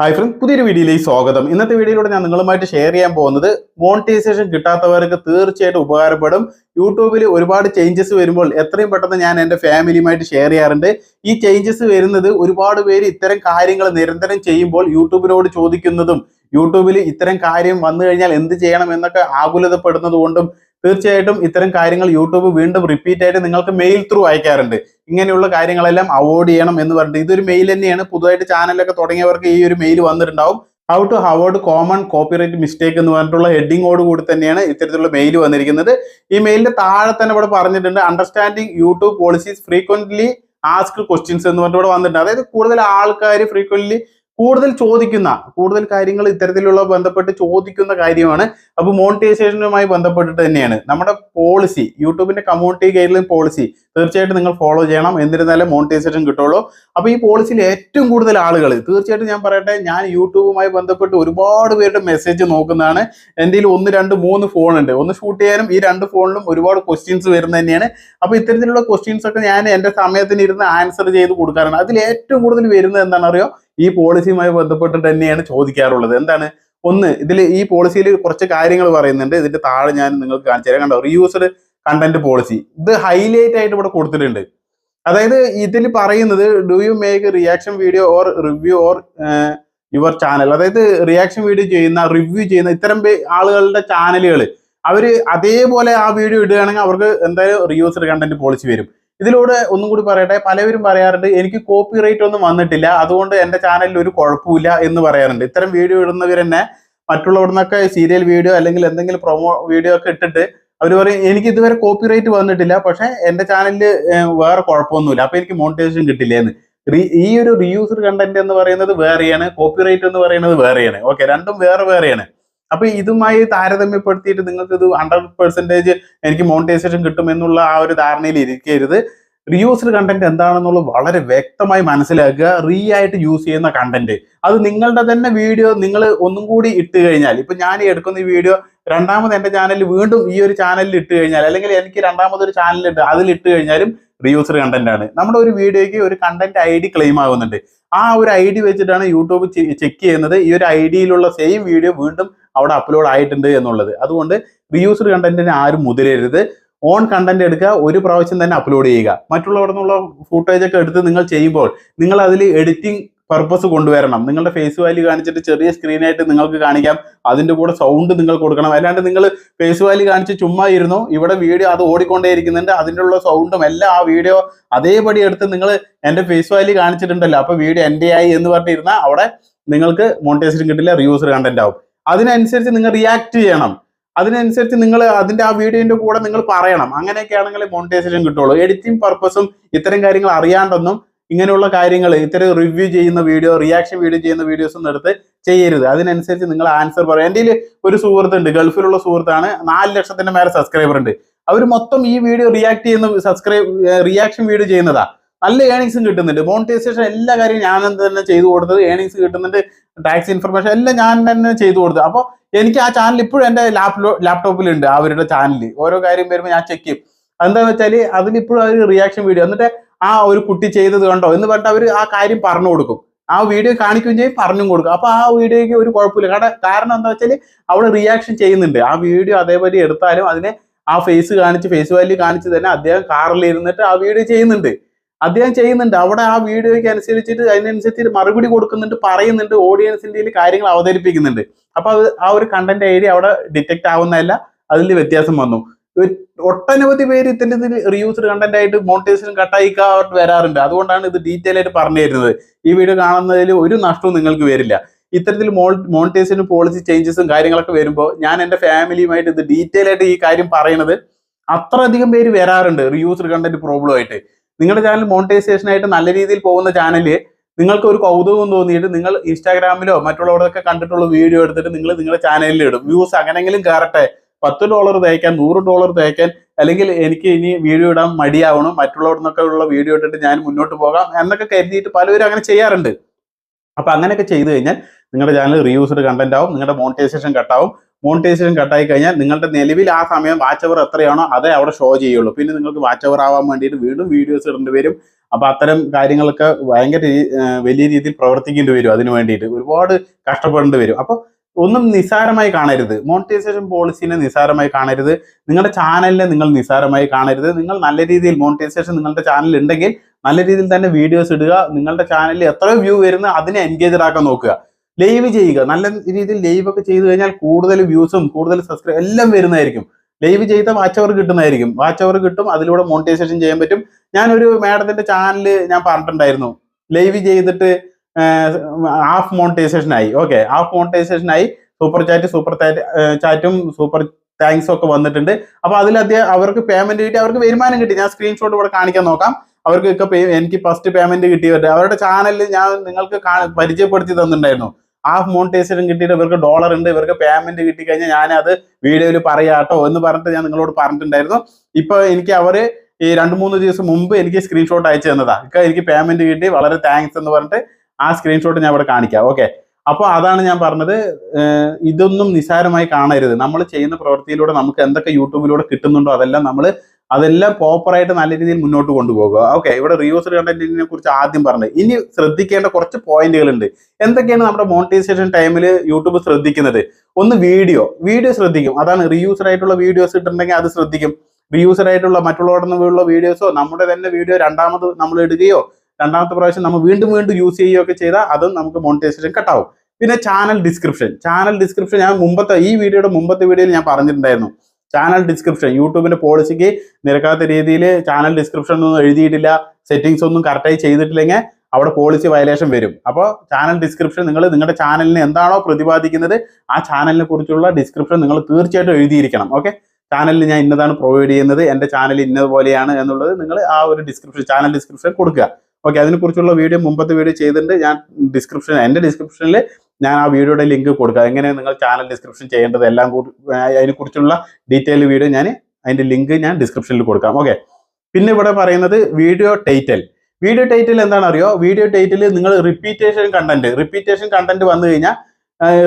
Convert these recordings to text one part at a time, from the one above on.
Hi friends പുതിയൊരു വീഡിയോയിലേക്ക് സ്വാഗതം. ഇന്നത്തെ വീഡിയോയിലൂടെ ഞാൻ നിങ്ങളുമായിട്ട് ഷെയർ ചെയ്യാൻ പോകുന്നത് മോണിറ്റൈസേഷൻ കിട്ടാത്തവർക്ക് തീർച്ചയായിട്ടും ഉപകാരപ്പെടും. യൂട്യൂബിൽ ഒരുപാട് ചേഞ്ചസ് വരുമ്പോൾ എത്രയും പെട്ടെന്ന് ഞാൻ എന്റെ ഫാമിലിയുമായിട്ട് ഷെയർ ചെയ്യാറുണ്ട്. ഈ ചേഞ്ചസ് വരുന്നത് ഒരുപാട് പേര് ഇത്തരം കാര്യങ്ങൾ നിരന്തരം ചെയ്യുമ്പോൾ യൂട്യൂബിനോട് ചോദിക്കുന്നതും യൂട്യൂബിൽ ഇത്തരം കാര്യം വന്നു കഴിഞ്ഞാൽ എന്ത് ചെയ്യണം എന്നൊക്കെ ആകുലതപ്പെടുന്നത് കൊണ്ടും തീർച്ചയായിട്ടും ഇത്തരം കാര്യങ്ങൾ യൂട്യൂബ് വീണ്ടും റിപ്പീറ്റ് ആയിട്ട് നിങ്ങൾക്ക് മെയിൽ ത്രൂ അയക്കാറുണ്ട്. ഇങ്ങനെയുള്ള കാര്യങ്ങളെല്ലാം അവോയ്ഡ് ചെയ്യണം എന്ന് പറഞ്ഞിട്ട് ഇതൊരു മെയിൽ തന്നെയാണ്. പുതുതായിട്ട് ചാനലൊക്കെ തുടങ്ങിയവർക്ക് ഈ ഒരു മെയിൽ വന്നിട്ടുണ്ടാവും. How to avoid common copyright mistake എന്ന് പറഞ്ഞിട്ടുള്ള ഹെഡിങ്ങോട് കൂടി തന്നെയാണ് ഇത്തരത്തിലുള്ള മെയിൽ വന്നിരിക്കുന്നത്. ഈ മെയിലിന്റെ താഴെ തന്നെ ഇവിടെ പറഞ്ഞിട്ടുണ്ട് understanding YouTube policies frequently asked questions എന്ന് പറഞ്ഞിട്ട് ഇവിടെ വന്നിട്ടുണ്ട്. അതായത് കൂടുതൽ ആൾക്കാർ ഫ്രീക്വന്റ്ലി കൂടുതൽ ചോദിക്കുന്ന കൂടുതൽ കാര്യങ്ങൾ ഇത്തരത്തിലുള്ള ബന്ധപ്പെട്ട് ചോദിക്കുന്ന കാര്യമാണ്. അപ്പോൾ മോണിറ്റൈസേഷനുമായി ബന്ധപ്പെട്ടിട്ട് തന്നെയാണ്. നമ്മുടെ പോളിസി യൂട്യൂബിന്റെ കമ്മ്യൂണിറ്റി ഗൈഡ്ലൈൻ പോളിസി തീർച്ചയായിട്ടും നിങ്ങൾ ഫോളോ ചെയ്യണം. എന്നിരുന്നാലേ മോണിറ്റൈസേഷൻ കിട്ടുള്ളൂ. അപ്പോൾ ഈ പോളിസിയിൽ ഏറ്റവും കൂടുതൽ ആളുകൾ തീർച്ചയായിട്ടും ഞാൻ പറയട്ടെ ഞാൻ യൂട്യൂബുമായി ബന്ധപ്പെട്ട് ഒരുപാട് പേരുടെ മെസ്സേജ് നോക്കുന്നതാണ്. എന്റെ ഒന്ന് രണ്ട് മൂന്ന് ഫോൺ ഉണ്ട്. ഒന്ന് ഷൂട്ട് ചെയ്യാനും ഈ രണ്ട് ഫോണിലും ഒരുപാട് ക്വസ്റ്റ്യൻസ് വരുന്നത് തന്നെയാണ്. അപ്പോൾ ഇത്തരത്തിലുള്ള ക്വസ്റ്റ്യൻസ് ഒക്കെ ഞാൻ എന്റെ സമയത്തിന് ഇരുന്ന് ആൻസർ ചെയ്ത് കൊടുക്കാറുണ്ട് അതിൽ ഏറ്റവും കൂടുതൽ വരുന്നത് എന്താണെന്നറിയോ? ഈ പോളിസിയുമായി ബന്ധപ്പെട്ടിട്ട് തന്നെയാണ് ചോദിക്കാറുള്ളത്. എന്താണ്? ഒന്ന് ഇതിൽ ഈ പോളിസിയിൽ കുറച്ച് കാര്യങ്ങൾ പറയുന്നുണ്ട്. ഇതിന്റെ താഴെ ഞാൻ നിങ്ങൾക്ക് കാണിച്ചു തരാം കണ്ടോ റീയൂസ്ഡ് കണ്ടന്റ് പോളിസി ഇത് ഹൈലൈറ്റ് ആയിട്ട് ഇവിടെ കൊടുത്തിട്ടുണ്ട്. അതായത് ഇതിൽ പറയുന്നത് do you make reaction video or review or your channel അതായത് റിയാക്ഷൻ വീഡിയോ ചെയ്യുന്ന റിവ്യൂ ചെയ്യുന്ന ഇത്തരം ആളുകളുടെ ചാനലുകൾ അവർ അതേപോലെ ആ വീഡിയോ ഇടുകയാണെങ്കിൽ അവർക്ക് എന്തായാലും റിയൂസ്ഡ് കണ്ടന്റ് പോളിസി വരും. ഇതിലൂടെ ഒന്നും കൂടി പറയട്ടെ പലവരും പറയാറുണ്ട് എനിക്ക് കോപ്പി റൈറ്റ് ഒന്നും വന്നിട്ടില്ല അതുകൊണ്ട് എന്റെ ചാനലിൽ ഒരു കുഴപ്പമില്ല എന്ന് പറയാറുണ്ട്. ഇത്തരം വീഡിയോ ഇടുന്നവർ തന്നെ മറ്റുള്ളവിടുന്നൊക്കെ സീരിയൽ വീഡിയോ അല്ലെങ്കിൽ എന്തെങ്കിലും പ്രൊമോ വീഡിയോ ഒക്കെ ഇട്ടിട്ട് അവർ പറയും എനിക്ക് ഇതുവരെ കോപ്പി റൈറ്റ് വന്നിട്ടില്ല പക്ഷെ എന്റെ ചാനലിൽ വേറെ കുഴപ്പമൊന്നുമില്ല. അപ്പൊ എനിക്ക് മോണിറ്റൈസേഷൻ കിട്ടില്ല എന്ന് ഈ ഒരു റിയൂസ് കണ്ടന്റ് എന്ന് പറയുന്നത് വേറെയാണ് കോപ്പി റൈറ്റ് എന്ന് പറയുന്നത് വേറെയാണ്. ഓക്കെ രണ്ടും വേറെ വേറെയാണ്. അപ്പൊ ഇതുമായി താരതമ്യപ്പെടുത്തിയിട്ട് നിങ്ങൾക്ക് ഇത് ഹൺഡ്രഡ് പെർസെന്റേജ് എനിക്ക് മോണിറ്റൈസേഷൻ കിട്ടുമെന്നുള്ള ആ ഒരു ധാരണയിൽ ഇരിക്കരുത്. റിയൂസ്ഡ് കണ്ടന്റ് എന്താണെന്നുള്ളത് വളരെ വ്യക്തമായി മനസ്സിലാക്കുക. റീ ആയിട്ട് യൂസ് ചെയ്യുന്ന കണ്ടന്റ് അത് നിങ്ങളുടെ തന്നെ വീഡിയോ നിങ്ങൾ ഒന്നും കൂടി ഇട്ട് കഴിഞ്ഞാൽ ഇപ്പൊ ഞാൻ എടുക്കുന്ന ഈ വീഡിയോ രണ്ടാമത് എന്റെ ചാനലിൽ വീണ്ടും ഈ ഒരു ചാനലിൽ ഇട്ട് കഴിഞ്ഞാൽ അല്ലെങ്കിൽ എനിക്ക് രണ്ടാമതൊരു ചാനൽ ഇട്ട് അതിൽ ഇട്ട് കഴിഞ്ഞാലും റീയൂസ്ഡ് കണ്ടന്റ് ആണ്. നമ്മുടെ ഒരു വീഡിയോയ്ക്ക് ഒരു കണ്ടന്റ് ഐ ഡി ക്ലെയിം ആകുന്നുണ്ട്. ആ ഒരു ഐ ഡി വെച്ചിട്ടാണ് യൂട്യൂബ് ചെക്ക് ചെയ്യുന്നത്. ഈ ഒരു ഐ ഡിയിലുള്ള സെയിം വീഡിയോ വീണ്ടും അവിടെ അപ്ലോഡ് ആയിട്ടുണ്ട് എന്നുള്ളത്. അതുകൊണ്ട് റീയൂസ്ഡ് കണ്ടന്റിന് ആരും മുതിരരുത്. ഓൺ കണ്ടന്റ് എടുക്കുക ഒരു പ്രാവശ്യം തന്നെ അപ്ലോഡ് ചെയ്യുക. മറ്റുള്ളവിടെ നിന്നുള്ള ഫുട്ടേജ് ഒക്കെ എടുത്ത് നിങ്ങൾ ചെയ്യുമ്പോൾ നിങ്ങൾ അതിൽ എഡിറ്റിംഗ് പർപ്പസ് കൊണ്ടുവരണം. നിങ്ങളുടെ ഫേസ് വാല്യൂ കാണിച്ചിട്ട് ചെറിയ സ്ക്രീനായിട്ട് നിങ്ങൾക്ക് കാണിക്കാം. അതിന്റെ കൂടെ സൗണ്ട് നിങ്ങൾ കൊടുക്കണം. അല്ലാണ്ട് നിങ്ങൾ ഫേസ് വാല്യൂ കാണിച്ച് ചുമ്മാ ഇരുന്നു ഇവിടെ വീഡിയോ അത് ഓടിക്കൊണ്ടേ ഇരിക്കുന്നുണ്ട് അതിന്റെ ഉള്ള സൗണ്ടും എല്ലാം ആ വീഡിയോ അതേപടി എടുത്ത് നിങ്ങൾ എന്റെ ഫേസ് വാല്യൂ കാണിച്ചിട്ടുണ്ടല്ലോ. അപ്പോൾ വീഡിയോ എന്റെ ആയി എന്ന് പറഞ്ഞിരുന്നാൽ അവിടെ നിങ്ങൾക്ക് മോണിറ്റൈസേഷൻ കിട്ടില്ല റിയൂസർ കണ്ടന്റ് ആവും. അതിനനുസരിച്ച് നിങ്ങൾ റിയാക്ട് ചെയ്യണം. അതിനനുസരിച്ച് നിങ്ങൾ അതിന്റെ ആ വീഡിയോന്റെ കൂടെ നിങ്ങൾ പറയണം. അങ്ങനെയൊക്കെ ആണെങ്കിൽ മോണിറ്റൈസേഷൻ കിട്ടുള്ളൂ എഡിറ്റിംഗ് പർപ്പസും ഇത്തരം കാര്യങ്ങൾ അറിയാണ്ടൊന്നും ഇങ്ങനെയുള്ള കാര്യങ്ങൾ ഇത്തരം റിവ്യൂ ചെയ്യുന്ന വീഡിയോ റിയാക്ഷൻ വീഡിയോ ചെയ്യുന്ന വീഡിയോസ് എടുത്ത് ചെയ്യരുത്. അതിനനുസരിച്ച് നിങ്ങൾ ആൻസർ പറയും എന്റെ ഒരു സുഹൃത്തുണ്ട് ഗൾഫിലുള്ള സുഹൃത്താണ്. നാല് ലക്ഷത്തിന്റെ മേലെ സബ്സ്ക്രൈബർ ഉണ്ട്. അവർ മൊത്തം ഈ വീഡിയോ റിയാക്ട് ചെയ്യുന്ന സബ്സ്ക്രൈബ് റിയാക്ഷൻ വീഡിയോ ചെയ്യുന്നതാ. നല്ല ഏണിങ്സും കിട്ടുന്നുണ്ട്. മോണിറ്റൈസേഷൻ എല്ലാ കാര്യവും ഞാൻ തന്നെ ചെയ്തു കൊടുത്തത് ഏണിങ്സ് കിട്ടുന്നുണ്ട്. ടാക്സ് ഇൻഫർമേഷൻ എല്ലാം ഞാൻ തന്നെ ചെയ്തു കൊടുത്തത്. അപ്പോൾ എനിക്ക് ആ ചാനൽ ഇപ്പോഴും എന്റെ ലാപ്ടോ ലാപ്ടോപ്പിലുണ്ട് അവരുടെ ചാനൽ ഓരോ കാര്യം വരുമ്പോൾ ഞാൻ ചെക്ക് ചെയ്യും. എന്താന്ന് വെച്ചാൽ അതിലിപ്പോഴും ഒരു റിയാക്ഷൻ വീഡിയോ എന്നിട്ട് ആ ഒരു കുട്ടി ചെയ്തത് കണ്ടോ? എന്ന് പറഞ്ഞിട്ട് അവർ ആ കാര്യം പറഞ്ഞു കൊടുക്കും. ആ വീഡിയോ കാണിക്കുകയും ചെയ്യും പറഞ്ഞും കൊടുക്കും. അപ്പോൾ ആ വീഡിയോയ്ക്ക് ഒരു കുഴപ്പമില്ല. കാരണം കാരണം എന്താ വെച്ചാൽ അവിടെ റിയാക്ഷൻ ചെയ്യുന്നുണ്ട്. ആ വീഡിയോ അതേപോലെ എടുത്താലും അതിനെ ആ ഫേസ് കാണിച്ച് ഫേസ് വാല്യൂ കാണിച്ച് തന്നെ അദ്ദേഹം കാറിൽ ഇരുന്നിട്ട് ആ വീഡിയോ ചെയ്യുന്നുണ്ട്. അദ്ദേഹം ചെയ്യുന്നുണ്ട്. അവിടെ ആ വീഡിയോയ്ക്ക് അനുസരിച്ചിട്ട് അതിനനുസരിച്ച് മറുപടി കൊടുക്കുന്നുണ്ട് പറയുന്നുണ്ട് ഓഡിയൻസിന്റെ കാര്യങ്ങൾ അവതരിപ്പിക്കുന്നുണ്ട്. അപ്പോൾ അത് ആ ഒരു കണ്ടന്റ് ഡി അവിടെ ഡിറ്റക്ട് ആവുന്നതല്ല അതിൽ വ്യത്യാസം വന്നു. ഒട്ടനവധി പേര് ഇത്തരത്തിൽ റിയൂസ്ഡ് കണ്ടന്റ് ആയിട്ട് മോണിറ്റൈസേഷൻ കട്ടായിക്കാ വരാറുണ്ട്. അതുകൊണ്ടാണ് ഇത് ഡീറ്റെയിൽ ആയിട്ട് പറഞ്ഞു തരുന്നത്. ഈ വീഡിയോ കാണുന്നതിൽ ഒരു നഷ്ടവും നിങ്ങൾക്ക് വരില്ല. ഇത്തരത്തിൽ മോണിറ്റൈസേഷൻ പോളിസി ചേഞ്ചസും കാര്യങ്ങളൊക്കെ വരുമ്പോൾ ഞാൻ എന്റെ ഫാമിലിയുമായിട്ട് ഇത് ഡീറ്റെയിൽ ആയിട്ട് ഈ കാര്യം പറയുന്നത് അത്രയധികം പേര് വരാറുണ്ട് റിയൂസ്ഡ് കണ്ടന്റ് പ്രോബ്ലം ആയിട്ട്. നിങ്ങളുടെ ചാനൽ മോണിറ്റൈസേഷൻ ആയിട്ട് നല്ല രീതിയിൽ പോകുന്ന ചാനൽ നിങ്ങൾക്ക് ഒരു കൗതുകം തോന്നിയിട്ട് നിങ്ങൾ ഇൻസ്റ്റാഗ്രാമിലോ മറ്റുള്ളവരൊക്കെ കണ്ടിട്ടുള്ള വീഡിയോ എടുത്തിട്ട് നിങ്ങൾ നിങ്ങളുടെ ചാനലിൽ ഇടും. വ്യൂസ് അങ്ങനെങ്കിലും കയറട്ടെ പത്ത് ഡോളർ തേക്കാൻ നൂറ് ഡോളർ തേക്കാൻ അല്ലെങ്കിൽ എനിക്ക് ഇനി വീഡിയോ ഇടാൻ മടിയാവണം. മറ്റുള്ളവർ നിന്നൊക്കെ ഉള്ള വീഡിയോ ഇട്ടിട്ട് ഞാൻ മുന്നോട്ട് പോകാം എന്നൊക്കെ കരുതിയിട്ട് പലരും അങ്ങനെ ചെയ്യാറുണ്ട്. അപ്പൊ അങ്ങനെയൊക്കെ ചെയ്തു കഴിഞ്ഞാൽ നിങ്ങളുടെ ചാനൽ റീയൂസ്ഡ് കണ്ടന്റ് ആവും നിങ്ങളുടെ മോണിറ്റൈസേഷൻ കട്ടാവും മോണിറ്റൈസേഷൻ കട്ടായി കഴിഞ്ഞാൽ നിങ്ങളുടെ നിലവിൽ ആ സമയം വാച്ച് അവർ എത്രയാണോ അതേ അവിടെ ഷോ ചെയ്യുള്ളൂ. പിന്നെ നിങ്ങൾക്ക് വാച്ച് അവർ ആവാൻ വേണ്ടിയിട്ട് വീണ്ടും വീഡിയോസ് ഇടേണ്ടി വരും. അപ്പൊ അത്തരം കാര്യങ്ങളൊക്കെ ഭയങ്കര വലിയ രീതിയിൽ പ്രവർത്തിക്കേണ്ടി വരും അതിന് വേണ്ടിയിട്ട്. ഒരുപാട് കഷ്ടപ്പെടേണ്ടി വരും. അപ്പൊ ഒന്നും നിസ്സാരമായി കാണരുത്. മോണിറ്റൈസേഷൻ പോളിസിനെ നിസ്സാരമായി കാണരുത്. നിങ്ങളുടെ ചാനലിനെ നിങ്ങൾ നിസ്സാരമായി കാണരുത്. നിങ്ങൾ നല്ല രീതിയിൽ മോണിറ്റൈസേഷൻ നിങ്ങളുടെ ചാനൽ ഉണ്ടെങ്കിൽ നല്ല രീതിയിൽ തന്നെ വീഡിയോസ് ഇടുക. നിങ്ങളുടെ ചാനലിൽ എത്ര വ്യൂ വരുന്ന അതിനെ എൻഗേജഡ് ആക്കാൻ നോക്കുക. ലൈവ് ചെയ്യുക. നല്ല രീതിയിൽ ലൈവ് ഒക്കെ ചെയ്തു കഴിഞ്ഞാൽ കൂടുതൽ വ്യൂസും കൂടുതൽ സബ്സ്ക്രൈബ് എല്ലാം വരുന്നതായിരിക്കും. ലൈവ് ചെയ്ത വാച്ച് അവർ കിട്ടുന്നതായിരിക്കും. വാച്ച് അവർ കിട്ടും അതിലൂടെ മോണിറ്റൈസേഷൻ ചെയ്യാൻ പറ്റും. ഞാനൊരു മാഡത്തിന്റെ ചാനൽ ഞാൻ പറഞ്ഞിട്ടുണ്ടായിരുന്നു. ലൈവ് ചെയ്തിട്ട് ഹാഫ് മോണിറ്റൈസേഷൻ ആയി. ഓക്കെ ഹാഫ് മോണിറ്റൈസേഷൻ ആയി. സൂപ്പർ ചാറ്റ് സൂപ്പർ ചാറ്റും സൂപ്പർ താങ്ക്സും ഒക്കെ വന്നിട്ടുണ്ട്. അപ്പൊ അതിൽ അദ്ദേഹം അവർക്ക് പേയ്മെന്റ് കിട്ടി അവർക്ക് വരുമാനം കിട്ടി. ഞാൻ സ്ക്രീൻഷോട്ട് ഇവിടെ കാണിക്കാൻ നോക്കാം. അവർക്ക് എനിക്ക് ഫസ്റ്റ് പേയ്മെന്റ് കിട്ടിയവരുടെ അവരുടെ ചാനലിൽ ഞാൻ നിങ്ങൾക്ക് പരിചയപ്പെടുത്തി തന്നിട്ടുണ്ടായിരുന്നു. ഹാഫ് മോണിറ്റൈസേഷൻ കിട്ടിയിട്ട് ഇവർക്ക് ഡോളർ ഉണ്ട് ഇവർക്ക് പേയ്മെന്റ് കിട്ടി കഴിഞ്ഞാൽ ഞാൻ അത് വീഡിയോയിൽ പറയാട്ടോ എന്ന് പറഞ്ഞിട്ട് ഞാൻ നിങ്ങളോട് പറഞ്ഞിട്ടുണ്ടായിരുന്നു. ഇപ്പൊ എനിക്ക് അവർ ഈ രണ്ട് മൂന്ന് ദിവസം മുമ്പ് എനിക്ക് സ്ക്രീൻഷോട്ട് അയച്ചു തന്നതാ. ഇക്ക എനിക്ക് പേയ്മെന്റ് കിട്ടി വളരെ താങ്ക്സ് എന്ന് പറഞ്ഞിട്ട് ആ സ്ക്രീൻഷോട്ട് ഞാൻ ഇവിടെ കാണിക്കാം. ഓക്കെ അപ്പോൾ അതാണ് ഞാൻ പറഞ്ഞത്. ഇതൊന്നും നിസാരമായി കാണരുത്. നമ്മൾ ചെയ്യുന്ന പ്രവൃത്തിയിലൂടെ നമുക്ക് എന്തൊക്കെ യൂട്യൂബിലൂടെ കിട്ടുന്നുണ്ടോ അതെല്ലാം നമ്മൾ അതെല്ലാം പ്രോപ്പറായിട്ട് നല്ല രീതിയിൽ മുന്നോട്ട് കൊണ്ടുപോകുക. ഓക്കെ ഇവിടെ റിയൂസ്ഡ് കണ്ടന്റിനെ കുറിച്ച് ആദ്യം പറഞ്ഞത്. ഇനി ശ്രദ്ധിക്കേണ്ട കുറച്ച് പോയിന്റുകൾ ഉണ്ട് എന്തൊക്കെയാണ് നമ്മുടെ മോണിറ്റൈസേഷൻ ടൈമിൽ യൂട്യൂബ് ശ്രദ്ധിക്കുന്നത്? ഒന്ന് വീഡിയോ വീഡിയോ ശ്രദ്ധിക്കും. അതാണ് റീയൂസ്ഡ് ആയിട്ടുള്ള വീഡിയോസ് ഇട്ടിട്ടുണ്ടെങ്കിൽ അത് ശ്രദ്ധിക്കും. റീയൂസ്ഡ് ആയിട്ടുള്ള മറ്റുള്ളവരുടെ വീഡിയോസോ നമ്മുടെ തന്നെ വീഡിയോ രണ്ടാമത് നമ്മൾ ഇടുകയോ രണ്ടാമത്തെ പ്രാവശ്യം നമ്മൾ വീണ്ടും വീണ്ടും യൂസ് ചെയ്യുകയോ ഒക്കെ ചെയ്താൽ അതും നമുക്ക് മോണിറ്റൈസേഷൻ കട്ടാവും പിന്നെ ചാനൽ ഡിസ്ക്രിപ്ഷൻ ചാനൽ ഡിസ്ക്രിപ്ഷൻ ഞാൻ മുമ്പത്തെ ഈ വീഡിയോയുടെ മുമ്പത്തെ വീഡിയോയിൽ ഞാൻ പറഞ്ഞിട്ടുണ്ടായിരുന്നു. ചാനൽ ഡിസ്ക്രിപ്ഷൻ യൂട്യൂബിന്റെ പോളിസിക്ക് നിരക്കാത്ത രീതിയിൽ ചാനൽ ഡിസ്ക്രിപ്ഷൻ ഒന്നും എഴുതിയിട്ടില്ല സെറ്റിംഗ്സ് ഒന്നും കറക്റ്റായി ചെയ്തിട്ടില്ലെങ്കിൽ അവിടെ പോളിസി വയലേഷൻ വരും. അപ്പോൾ ചാനൽ ഡിസ്ക്രിപ്ഷൻ നിങ്ങൾ നിങ്ങളുടെ ചാനലിന് എന്താണോ പ്രതിപാദിക്കുന്നത് ആ ചാനലിനെ കുറിച്ചുള്ള ഡിസ്ക്രിപ്ഷൻ നിങ്ങൾ തീർച്ചയായിട്ടും എഴുതിയിരിക്കണം. ഓക്കെ ചാനലിൽ ഞാൻ ഇന്നതാണ് പ്രൊവൈഡ് ചെയ്യുന്നത് എന്റെ ചാനൽ ഇന്നതുപോലെയാണ് എന്നുള്ളത് നിങ്ങൾ ആ ഒരു ഡിസ്ക്രിപ്ഷൻ ചാനൽ ഡിസ്ക്രിപ്ഷൻ കൊടുക്കുക. ഓക്കെ അതിനെക്കുറിച്ചുള്ള വീഡിയോ മുമ്പത്തെ വീഡിയോ ചെയ്തിട്ടുണ്ട്. ഞാൻ ഡിസ്ക്രിപ്ഷൻ എന്റെ ഡിസ്ക്രിപ്ഷനിൽ ഞാൻ ആ വീഡിയോയുടെ ലിങ്ക് കൊടുക്കുക എങ്ങനെ നിങ്ങൾ ചാനൽ ഡിസ്ക്രിപ്ഷൻ ചെയ്യേണ്ടത് എല്ലാം കൂടി അതിനെക്കുറിച്ചുള്ള ഡീറ്റെയിൽ വീഡിയോ ഞാൻ അതിന്റെ ലിങ്ക് ഞാൻ ഡിസ്ക്രിപ്ഷനിൽ കൊടുക്കാം. ഓക്കെ പിന്നെ ഇവിടെ പറയുന്നത് വീഡിയോ ടൈറ്റൽ വീഡിയോ ടൈറ്റിൽ എന്താണ് അറിയോ? വീഡിയോ ടൈറ്റിൽ നിങ്ങൾ റിപ്പീറ്റേഷൻ കണ്ടന്റ് റിപ്പീറ്റേഷൻ കണ്ടന്റ് വന്നു കഴിഞ്ഞാൽ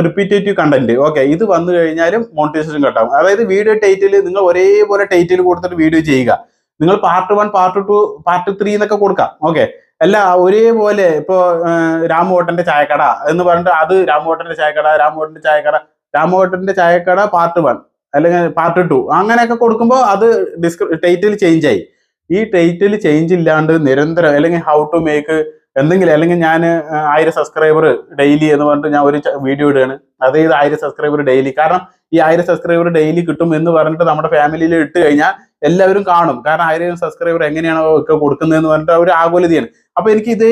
റിപ്പീറ്റേറ്റീവ് കണ്ടന്റ് ഓക്കെ ഇത് വന്നു കഴിഞ്ഞാലും മോണിറ്റൈസേഷൻ കട്ടാവും അതായത് വീഡിയോ ടൈറ്റിൽ നിങ്ങൾ ഒരേപോലെ ടൈറ്റിൽ കൊടുത്തിട്ട് വീഡിയോ ചെയ്യുക. നിങ്ങൾ part one part two part three എന്നൊക്കെ കൊടുക്കാം. ഓക്കെ അല്ല ഒരേപോലെ ഇപ്പോ രാമോട്ടന്റെ ചായക്കട എന്ന് പറഞ്ഞിട്ട് അത് രാമോട്ടന്റെ ചായക്കട രാമോട്ടന്റെ ചായക്കട രാമോട്ടന്റെ ചായക്കട പാർട്ട് വൺ അല്ലെങ്കിൽ പാർട്ട് ടു അങ്ങനെയൊക്കെ കൊടുക്കുമ്പോൾ അത് ഡിസ്ക്രി ടൈറ്റിൽ ചേഞ്ച് ആയി. ഈ ടൈറ്റിൽ ചേഞ്ച് ഇല്ലാണ്ട് നിരന്തരം അല്ലെങ്കിൽ ഹൗ ടു മേക്ക് എന്തെങ്കിലും അല്ലെങ്കിൽ ഞാൻ ആയിരം സബ്സ്ക്രൈബർ ഡെയിലി എന്ന് പറഞ്ഞിട്ട് ഞാൻ ഒരു വീഡിയോ ഇടുകയാണ്. അതായത് ആയിരം സബ്സ്ക്രൈബർ ഡെയിലി കാരണം ഈ ആയിരം സബ്സ്ക്രൈബർ ഡെയിലി കിട്ടും എന്ന് പറഞ്ഞിട്ട് നമ്മുടെ ഫാമിലിയിൽ ഇട്ട് കഴിഞ്ഞാൽ എല്ലാവരും കാണും. കാരണം ആയിരം സബ്സ്ക്രൈബർ എങ്ങനെയാണോ ഒക്കെ കൊടുക്കുന്നതെന്ന് പറഞ്ഞിട്ട് ഒരു ആകുലതയാണ് അപ്പൊ എനിക്ക് ഇതേ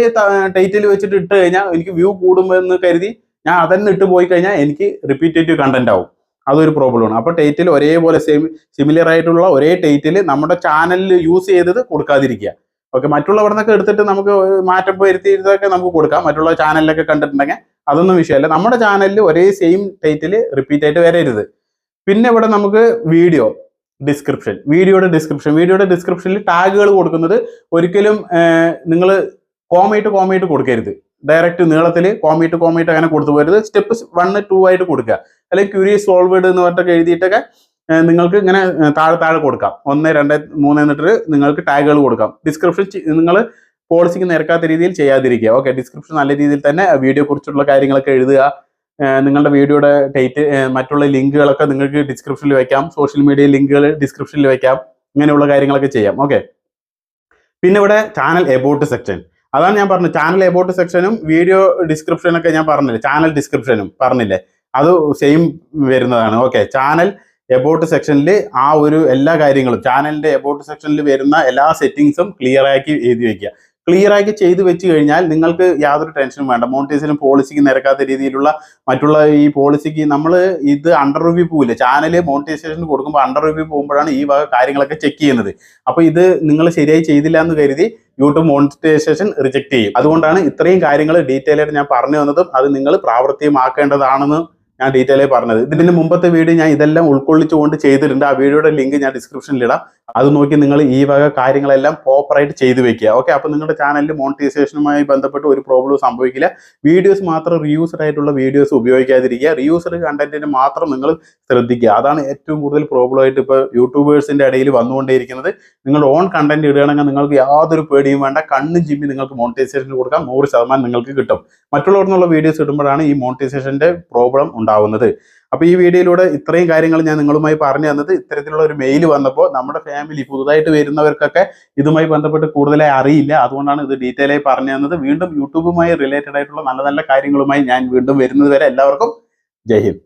ടൈറ്റിൽ വെച്ചിട്ട് ഇട്ട് കഴിഞ്ഞാൽ എനിക്ക് വ്യൂ കൂടുമെന്ന് കരുതി ഞാൻ അതന്നെ ഇട്ട് പോയി കഴിഞ്ഞാൽ എനിക്ക് റിപ്പീറ്റേറ്റീവ് കണ്ടന്റ് ആവും. അതൊരു പ്രോബ്ലമാണ് അപ്പൊ ടൈറ്റിൽ ഒരേപോലെ സെയിം സിമിലർ ആയിട്ടുള്ള ഒരേ ടൈറ്റിൽ നമ്മുടെ ചാനലിൽ യൂസ് ചെയ്തത് കൊടുക്കാതിരിക്കുക. ഓക്കെ മറ്റുള്ളവരുടെ എടുത്തിട്ട് നമുക്ക് മാറ്റം വരുത്തിയിട്ടൊക്കെ നമുക്ക് കൊടുക്കാം. മറ്റുള്ള ചാനലിലൊക്കെ കണ്ടിട്ടുണ്ടെങ്കിൽ അതൊന്നും വിഷയമല്ല. നമ്മുടെ ചാനലിൽ ഒരേ സെയിം ടൈറ്റിൽ റിപ്പീറ്റ് ആയിട്ട് വരരുത്. പിന്നെ ഇവിടെ നമുക്ക് വീഡിയോ ഡിസ്ക്രിപ്ഷൻ വീഡിയോയുടെ ഡിസ്ക്രിപ്ഷൻ വീഡിയോയുടെ ഡിസ്ക്രിപ്ഷനിൽ ടാഗുകൾ കൊടുക്കുന്നത് ഒരിക്കലും നിങ്ങൾ കോമയിട്ട് കോമയിട്ട് കൊടുക്കരുത്. ഡയറക്റ്റ് നീളത്തിൽ കോമയിട്ട് കോമയിട്ട് അങ്ങനെ കൊടുത്തു പോരുത് സ്റ്റെപ്പ് വൺ ടു ആയിട്ട് കൊടുക്കുക. അല്ലെങ്കിൽ ക്യൂരിയസ് സോൾവേഡ് എന്ന് പറഞ്ഞിട്ടൊക്കെ എഴുതിയിട്ടൊക്കെ നിങ്ങൾക്ക് ഇങ്ങനെ താഴെ താഴെ കൊടുക്കാം. ഒന്ന് രണ്ട് മൂന്ന് എന്നിട്ട് നിങ്ങൾക്ക് ടാഗുകൾ കൊടുക്കാം. ഡിസ്ക്രിപ്ഷൻ നിങ്ങൾ പോളിസിക്ക് നിരക്കാത്ത രീതിയിൽ ചെയ്യാതിരിക്കുക. ഓക്കെ ഡിസ്ക്രിപ്ഷൻ നല്ല രീതിയിൽ തന്നെ വീഡിയോ കുറിച്ചുള്ള കാര്യങ്ങളൊക്കെ എഴുതുക. നിങ്ങളുടെ വീഡിയോയുടെ ഡേറ്റ് മറ്റുള്ള ലിങ്കുകളൊക്കെ നിങ്ങൾക്ക് ഡിസ്ക്രിപ്ഷനിൽ വെക്കാം. സോഷ്യൽ മീഡിയ ലിങ്കുകൾ ഡിസ്ക്രിപ്ഷനിൽ വെക്കാം. ഇങ്ങനെയുള്ള കാര്യങ്ങളൊക്കെ ചെയ്യാം. ഓക്കെ പിന്നെ ഇവിടെ ചാനൽ എബോട്ട് സെക്ഷൻ അതാണ് ഞാൻ പറഞ്ഞത്. ചാനൽ എബോട്ട് സെക്ഷനും വീഡിയോ ഡിസ്ക്രിപ്ഷനൊക്കെ ഞാൻ പറഞ്ഞില്ലേ? ചാനൽ ഡിസ്ക്രിപ്ഷനും പറഞ്ഞില്ലേ? അത് സെയിം വരുന്നതാണ്. ഓക്കെ ചാനൽ എബോട്ട് സെക്ഷനിൽ ആ ഒരു എല്ലാ കാര്യങ്ങളും ചാനലിന്റെ എബോട്ട് സെക്ഷനിൽ വരുന്ന എല്ലാ സെറ്റിങ്സും ക്ലിയർ ആക്കി എഴുതി വെക്കുക. ക്ലിയർ ആയിട്ട് ചെയ്തു വെച്ച് കഴിഞ്ഞാൽ നിങ്ങൾക്ക് യാതൊരു ടെൻഷനും വേണ്ട. മോണിറ്റൈസേഷൻ പോളിസിക്ക് നിരക്കാത്ത രീതിയിലുള്ള മറ്റുള്ള ഈ പോളിസിക്ക് നമ്മൾ ഇത് അണ്ടർ റിവ്യൂ പോവില്ല. ചാനൽ മോണിറ്റൈസേഷൻ കൊടുക്കുമ്പോൾ അണ്ടർ റിവ്യൂ പോകുമ്പോഴാണ് ഈ വക കാര്യങ്ങളൊക്കെ ചെക്ക് ചെയ്യുന്നത്. അപ്പോൾ ഇത് നിങ്ങൾ ശരിയായി ചെയ്തില്ല എന്ന് കരുതി യൂട്യൂബ് മോണിറ്റൈസേഷൻ റിജക്ട് ചെയ്യും. അതുകൊണ്ടാണ് ഇത്രയും കാര്യങ്ങൾ ഡീറ്റെയിൽ ആയിട്ട് ഞാൻ പറഞ്ഞു തന്നതും അത് നിങ്ങൾ പ്രാവർത്തികമാക്കേണ്ടതാണെന്ന് ഞാൻ ഡീറ്റെയിൽ ആയി പറഞ്ഞത്. ഇതിന്റെ മുമ്പത്തെ വീഡിയോ ഞാൻ ഇതെല്ലാം ഉൾക്കൊള്ളിച്ചുകൊണ്ട് ചെയ്തിട്ടുണ്ട്. ആ വീഡിയോയുടെ ലിങ്ക് ഞാൻ ഡിസ്ക്രിപ്ഷനിൽ ഇടാം. അത് നോക്കി നിങ്ങൾ ഈ വക കാര്യങ്ങളെല്ലാം പ്രോപ്പറായിട്ട് ചെയ്തു വെക്കുക. ഓക്കെ അപ്പോൾ നിങ്ങളുടെ ചാനലിൽ മോണിറ്റൈസേഷനുമായി ബന്ധപ്പെട്ട് ഒരു പ്രോബ്ലം സംഭവിക്കില്ല. വീഡിയോസ് മാത്രം റീയൂസ്ഡ് ആയിട്ടുള്ള വീഡിയോസ് ഉപയോഗിക്കാതിരിക്കുക. റീയൂസ്ഡ് കണ്ടന്റിന് മാത്രം നിങ്ങൾ ശ്രദ്ധിക്കുക. അതാണ് ഏറ്റവും കൂടുതൽ പ്രോബ്ലം ആയിട്ട് ഇപ്പോൾ യൂട്യൂബേഴ്സിന്റെ ഇടയിൽ വന്നുകൊണ്ടേയിരിക്കുന്നത്. നിങ്ങൾ ഓൺ കണ്ടന്റ് ഇടുകയാണെങ്കിൽ നിങ്ങൾക്ക് യാതൊരു പേടിയും വേണ്ട. കണ്ണും ചിമ്മി നിങ്ങൾക്ക് മോണിറ്റൈസേഷൻ കൊടുക്കാം. നൂറ് ശതമാനം നിങ്ങൾക്ക് കിട്ടും. മറ്റുള്ളവർ നിന്നുള്ള വീഡിയോസ് ഇടുമ്പോഴാണ് ഈ മോണിറ്റൈസേഷന്റെ പ്രോബ്ലം ഉണ്ടാവുന്നത്. അപ്പോൾ ഈ വീഡിയോയിലൂടെ ഇത്രയും കാര്യങ്ങൾ ഞാൻ നിങ്ങളുമായി പറഞ്ഞു തന്നത്. ഇത്തരത്തിലുള്ള ഒരു മെയിൽ വന്നപ്പോൾ നമ്മുടെ ഫാമിലി പുതുതായിട്ട് വരുന്നവർക്കൊക്കെ ഇതുമായി ബന്ധപ്പെട്ട് കൂടുതലായി അറിയില്ല. അതുകൊണ്ടാണ് ഇത് ഡീറ്റെയിൽ ആയി പറഞ്ഞു തന്നത്. വീണ്ടും യൂട്യൂബുമായി റിലേറ്റഡ് ആയിട്ടുള്ള നല്ല നല്ല കാര്യങ്ങളുമായി ഞാൻ വീണ്ടും വരുന്നത് വരെ എല്ലാവർക്കും ജയ് ഹിന്ദ്.